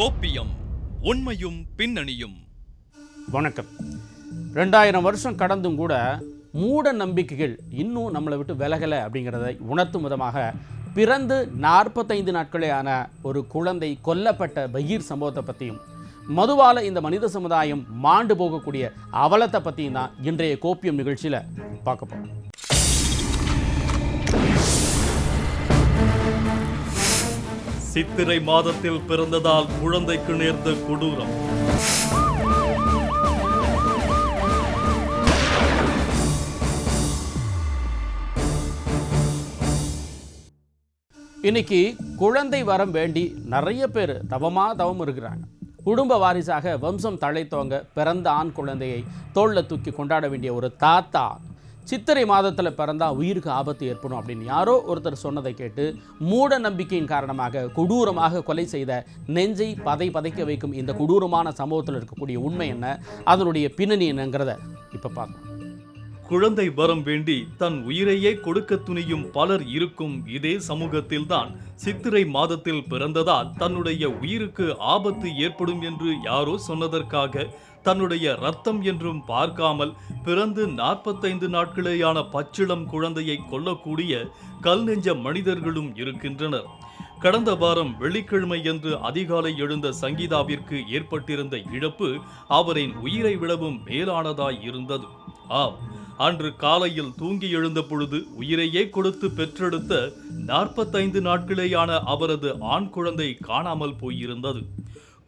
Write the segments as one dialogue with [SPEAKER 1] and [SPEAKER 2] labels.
[SPEAKER 1] கோப்பியம் உண்மையும் பின்னணியும்.
[SPEAKER 2] வணக்கம். ரெண்டாயிரம் வருஷம் கடந்தும் கூட மூட நம்பிக்கைகள் இன்னும் நம்மளை விட்டு விலகலை அப்படிங்கிறதை உணர்த்தும் விதமாக பிறந்து நாற்பத்தைந்து நாட்களே ஆன ஒரு குழந்தை கொல்லப்பட்ட பகீர் சம்பவத்தை பற்றியும் மதுவால இந்த மனித சமுதாயம் மாண்டு போகக்கூடிய அவலத்தை பற்றியும் தான் இன்றைய கோப்பியம் நிகழ்ச்சியில் பார்க்க போகிறோம்
[SPEAKER 1] சித்திரை மாதத்தில் பிறந்ததால் குழந்தைக்கு நேர்ந்த கொடூரம்.
[SPEAKER 2] இன்னைக்கு குழந்தை வரம் வேண்டி நிறைய பேர் தவமாக தவம் இருக்கிறாங்க. குடும்ப வாரிசாக வம்சம் தழைத்தவங்க பிறந்த ஆண் குழந்தையை தோளில் தூக்கி கொண்டாட வேண்டிய ஒரு தாத்தா சித்திரை மாதத்தில் பிறந்தா உயிருக்கு ஆபத்து ஏற்படும் அப்படின்னு யாரோ ஒருத்தர் சொன்னதை கேட்டு மூட நம்பிக்கையின் காரணமாக கொடூரமாக கொலை செய்த நெஞ்சை பதை பதைக்க வைக்கும் இந்த கொடூரமான சம்பவத்தில் இருக்கக்கூடிய உண்மை என்ன? அதனுடைய பின்னணி என்னங்கிறத இப்போ பார்க்கலாம்.
[SPEAKER 1] குழந்தை வரம் வேண்டி தன் உயிரையே கொடுக்க துணியும் பலர் இருக்கும் இதே சமூகத்தில்தான் சித்திரை மாதத்தில் பிறந்ததால் தன்னுடைய உயிருக்கு ஆபத்து ஏற்படும் என்று யாரோ சொன்னதற்காக தன்னுடைய ரத்தம் என்றும் பார்க்காமல் பிறந்து நாற்பத்தைந்து நாட்களேயான பச்சிளம் குழந்தையை கொல்லக்கூடிய கல் நெஞ்ச மனிதர்களும் இருக்கின்றனர். கடந்த வாரம் வெள்ளிக்கிழமை என்று அதிகாலை எழுந்த சங்கீதாவிற்கு ஏற்பட்டிருந்த இழப்பு அவரின் உயிரை விடவும் மேலானதாய் இருந்தது. ஆம் அன்று காலையில் தூங்கி எழுந்த பொழுது உயிரையே கொடுத்து பெற்றெடுத்த நாற்பத்தைந்து நாட்களேயான அவரது ஆண் குழந்தை காணாமல் போயிருந்தது.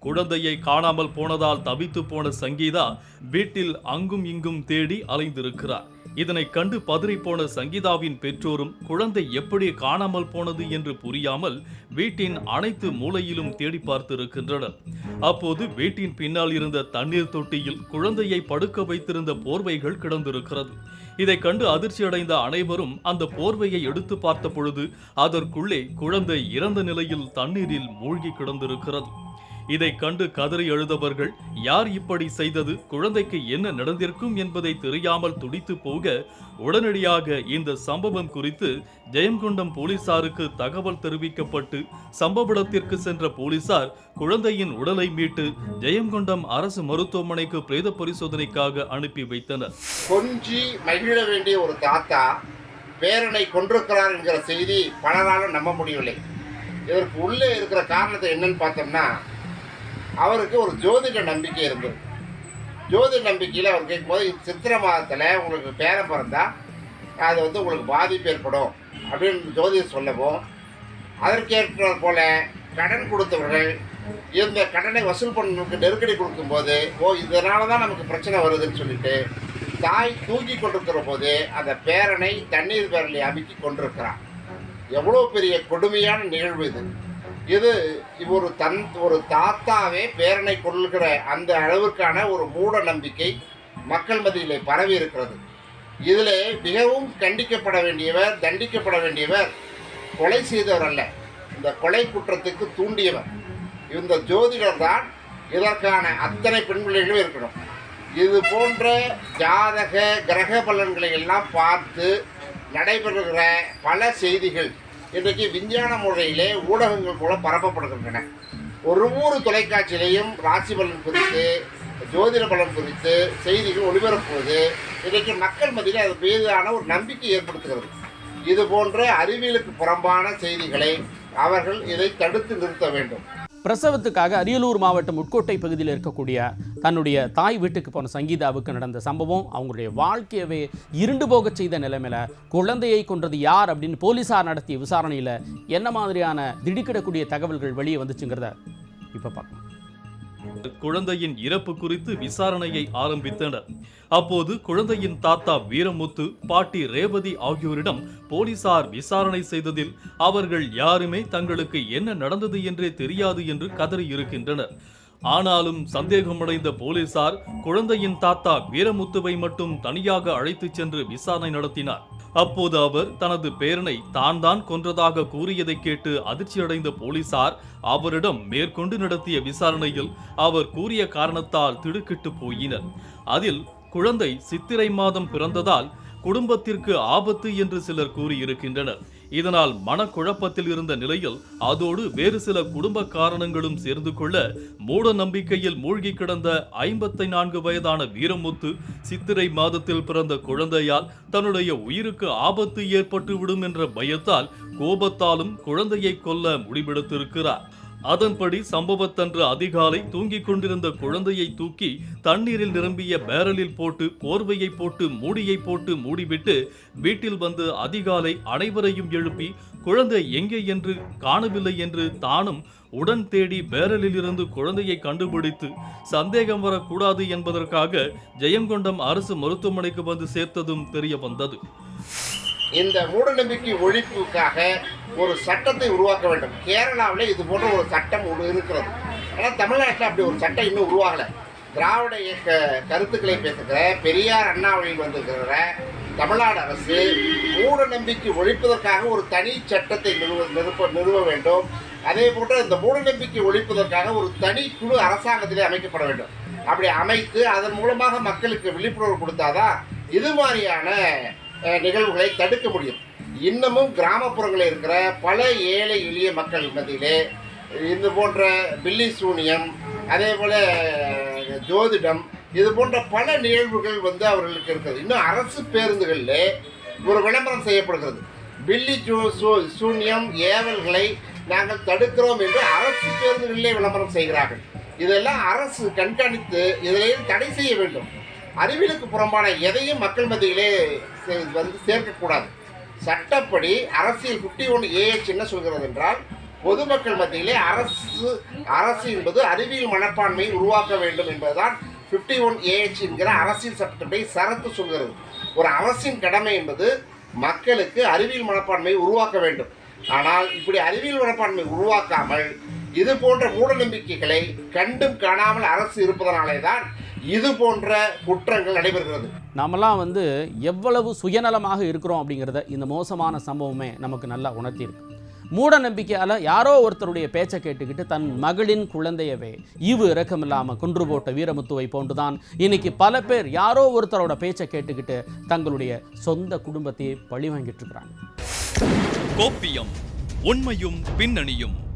[SPEAKER 1] குழந்தையை காணாமல் போனதால் தவித்து போன சங்கீதா வீட்டில் அங்கும் இங்கும் தேடி அலைந்திருக்கிறார். இதனை கண்டு பதறிப்போன சங்கீதாவின் பெற்றோரும் குழந்தை எப்படி காணாமல் போனது என்று புரியாமல் வீட்டின் அனைத்து மூலையிலும் தேடி பார்த்திருக்கின்றனர். அப்போது வீட்டின் பின்னால் இருந்த தண்ணீர் தொட்டியில் குழந்தையை படுக்க வைத்திருந்த போர்வைகள் கிடந்திருக்கிறது. இதை கண்டு அதிர்ச்சியடைந்த அனைவரும் அந்த போர்வையை எடுத்து பார்த்த பொழுது அதற்குள்ளே குழந்தை இறந்த நிலையில் தண்ணீரில் மூழ்கி கிடந்திருக்கிறது. இதை கண்டு கதறி எழுதவர்கள் யார் இப்படி செய்தது? குழந்தைக்கு என்ன நடந்திருக்கும் என்பதை தெரியாமல் துடித்து போக உடனடியாக இந்த சம்பவம் குறித்து ஜெயங்கொண்டம் போலீசாருக்கு தகவல் தெரிவிக்கப்பட்டு சம்பவ இடத்திற்கு சென்ற போலீசார் குழந்தையின் உடலை மீட்டு ஜெயங்கொண்டம் அரசு மருத்துவமனைக்கு பிரேத பரிசோதனைக்காக அனுப்பி வைத்தனர்.
[SPEAKER 3] கொஞ்சி மகிழ வேண்டிய ஒரு தாத்தா பேரனை கொண்டிருக்கிறார் என்கிற செய்தி பலராலும் நம்ப முடியவில்லை. இதற்கு உள்ளே இருக்கிற காரணத்தை என்னன்னு பார்த்தோம்னா அவருக்கு ஒரு ஜோதிட நம்பிக்கை இருந்தது. ஜோதிட நம்பிக்கையில் அவர் கேட்கும்போது சித்திரை மாதத்தில் உங்களுக்கு பேரை பிறந்தால் அது வந்து உங்களுக்கு பாதிப்பு ஏற்படும். அப்படின்னு ஜோதிடம் சொல்லவும் அதற்கேற்ற போல கடன் கொடுத்தவர்கள் இந்த கடனை வசூல் பண்ணணுக்கு நெருக்கடி கொடுக்கும்போது ஓ இதனால தான் நமக்கு பிரச்சனை வருதுன்னு சொல்லிட்டு தாய் தூக்கி கொண்டிருக்கிற போது அந்த பேரனை தண்ணீர் பேரலை அமுக்கி கொண்டிருக்கிறான். எவ்வளோ பெரிய கொடுமையான நிகழ்வு இது. இது ஒரு தன் ஒரு தாத்தாவே பேரனை கொள்கிற அந்த அளவிற்கான ஒரு மூட நம்பிக்கை மக்கள் மத்தியிலே பரவி இருக்கிறது. இதில் மிகவும் கண்டிக்கப்பட வேண்டியவர் தண்டிக்கப்பட வேண்டியவர் கொலை செய்தவர் அல்ல. இந்த கொலை குற்றத்துக்கு தூண்டியவர். இந்த ஜோதிடர் தான் இதற்கான அத்தனை பெண் பிள்ளைகளும் இருக்கணும். இது போன்ற ஜாதக கிரக பலன்களை எல்லாம் பார்த்து நடைபெறுகிற பல செய்திகள் இன்றைக்கு விஞ்ஞான முறையிலே ஊடகங்கள் மூலம் பரப்பப்படுகின்றன. ஒரு ஊர் தொலைக்காட்சியிலையும் ராசி பலன் குறித்து ஜோதிட பலன் குறித்து செய்திகள் ஒளிபரப்புவது இன்றைக்கு மக்கள் மத்தியில் அது மீதான ஒரு நம்பிக்கை ஏற்படுத்துகிறது. இது போன்ற அறிவியலுக்கு புறம்பான செய்திகளை அவர்கள் இதை தடுத்து நிறுத்த வேண்டும்.
[SPEAKER 2] பிரசவத்துக்காக அரியலூர் மாவட்டம் உட்கோட்டை பகுதியில் இருக்கக்கூடிய தன்னுடைய தாய் வீட்டுக்கு போன சங்கீதாவுக்கு நடந்த சம்பவம் அவங்களுடைய வாழ்க்கையவே இருண்டு போகச் செய்த நிலைமையில் குழந்தையை கொன்றது யார் அப்படின்னு போலீசார் நடத்திய விசாரணையில் என்ன மாதிரியான திடுக்கிடக்கூடிய தகவல்கள் வெளியே வந்துச்சுங்கிறத இப்போ பார்க்கலாம்.
[SPEAKER 1] குழந்தையின் இறப்பு குறித்து விசாரணையை ஆரம்பித்தனர். அப்போது குழந்தையின் தாத்தா வீரமுத்து பாட்டி ரேவதி ஆகியோரிடம் போலீசார் விசாரணை செய்ததில் அவர்கள் யாருமே தங்களுக்கு என்ன நடந்தது என்றே தெரியாது என்று கதறி இருக்கின்றனர் ஆனாலும் சந்தேகமடைந்த போலீசார் குழந்தையின் தாத்தா வீரமுத்துவை மட்டும் தனியாக அழைத்துச் சென்று விசாரணை நடத்தினார். அப்போது அவர் தனது பேரனை தான் தான் கொன்றதாக கூறியதை கேட்டு அதிர்ச்சியடைந்த போலீசார் அவரிடம் மேற்கொண்டு நடத்திய விசாரணையில் அவர் கூறிய காரணத்தால் திடுக்கிட்டு போயினர். அதில் குழந்தை சித்திரை மாதம் பிறந்ததால் குடும்பத்திற்கு ஆபத்து என்று சிலர் கூறியிருக்கின்றனர். இதனால் மனக்குழப்பத்தில் இருந்த நிலையில் அதோடு வேறு சில குடும்ப காரணங்களும் சேர்ந்து கொள்ள மூட நம்பிக்கையில் மூழ்கி கிடந்த ஐம்பத்தி நான்கு வயதான வீரமுத்து சித்திரை மாதத்தில் பிறந்த குழந்தையால் தன்னுடைய உயிருக்கு ஆபத்து ஏற்பட்டு விடும் என்ற பயத்தால் கோபத்தாலும் குழந்தையை கொல்ல முடிவெடுத்திருக்கிறார். அதன்படி சம்பவத்தன்று அதிகாலை தூங்கிக் கொண்டிருந்த குழந்தையை தூக்கி தண்ணீரில் நிரம்பிய பேரலில் போட்டு போர்வையை போட்டு மூடியை போட்டு மூடிவிட்டு வீட்டில் வந்து அதிகாலை அனைவரையும் எழுப்பி குழந்தை எங்கே என்று காணவில்லை என்று தானும் உடன் தேடி பேரலில் இருந்து குழந்தையை கண்டுபிடித்து சந்தேகம் வரக்கூடாது என்பதற்காக ஜெயங்கொண்டம் அரசு மருத்துவமனைக்கு வந்து சேர்த்ததும் தெரிய வந்தது.
[SPEAKER 3] இந்த மூடநம்பிக்கை ஒழிப்புக்காக ஒரு சட்டத்தை உருவாக்க வேண்டும். கேரளாவில் இது போன்ற ஒரு சட்டம் ஒன்று இருக்கிறது. ஆனால் தமிழ்நாட்டில் அப்படி ஒரு சட்டம் இன்னும் உருவாகலை. திராவிட இயக்க கருத்துக்களை பேசுகிற பெரியார் அண்ணா வழியில் வந்திருக்கிற தமிழ்நாடு அரசு மூட நம்பிக்கை ஒழிப்பதற்காக ஒரு தனி சட்டத்தை நிறுவ நிறுப்ப நிறுவ வேண்டும். அதே போன்று இந்த மூட நம்பிக்கை ஒழிப்பதற்காக ஒரு தனி குழு அரசாங்கத்திலே அமைக்கப்பட வேண்டும். அப்படி அமைத்து அதன் மூலமாக மக்களுக்கு விழிப்புணர்வு கொடுத்தாதான் இது மாதிரியான நிகழ்வுகளை தடுக்க முடியும். இன்னமும் கிராமப்புறங்களில் இருக்கிற பல ஏழை எளிய மக்கள் மத்தியிலே இது போன்ற பில்லி சூனியம் அதே போல் ஜோதிடம் இது போன்ற பல நிகழ்வுகள் வந்து அவர்களுக்கு இருக்கிறது. இன்னும் அரசு பேருந்துகளில் ஒரு விளம்பரம் செய்யப்படுகிறது. பில்லி ஜூ சூ- சூனியம் ஏவல்களை நாங்கள் தடுக்கிறோம் என்று அரசு பேருந்துகளிலே விளம்பரம் செய்கிறார்கள். இதெல்லாம் அரசு கண்காணித்து இதிலேயும் தடை செய்ய வேண்டும். அறிவியலுக்கு புறம்பான எதையும் மக்கள் மத்தியிலே வந்து சேர்க்கக்கூடாது. சட்டப்படி அரசியல் ஃபிஃப்டி ஒன் ஏஹெச் என்ன சொல்கிறது என்றால் பொதுமக்கள் மத்தியிலே அரசு அரசு என்பது அறிவியல் மனப்பான்மையை உருவாக்க வேண்டும் என்பதுதான் ஃபிஃப்டி ஒன் ஏஹெச் என்கிற அரசியல் சட்டப்படி சரத்து சொல்கிறது. ஒரு அரசின் கடமை என்பது மக்களுக்கு அறிவியல் மனப்பான்மையை உருவாக்க வேண்டும். ஆனால் இப்படி அறிவியல் மனப்பான்மை உருவாக்காமல் இது போன்ற மூடநம்பிக்கைகளை கண்டும் காணாமல் அரசு இருப்பதனாலே தான் இது போன்ற குற்றங்கள் நடைபெறுகிறது.
[SPEAKER 2] நாமெல்லாம் வந்து எவ்வளவு சுயநலமாக இருக்கிறோம் அப்படிங்கிறத இந்த மோசமான சம்பவமே நமக்கு நல்லா உணர்த்தியிருக்கு. மூட நம்பிக்கையால் யாரோ ஒருத்தருடைய பேச்சை கேட்டுக்கிட்டு தன் மகளின் குழந்தையவே ஈவு இரக்கமில்லாமல் கொன்று போட்ட வீரமுத்துவை போன்றுதான் இன்னைக்கு பல பேர் யாரோ ஒருத்தரோட பேச்சை கேட்டுக்கிட்டு தங்களுடைய சொந்த குடும்பத்தையே பழி வாங்கிட்டு இருக்கிறாங்க.
[SPEAKER 1] கோப்பியம் உண்மையும் பின்னணியும்.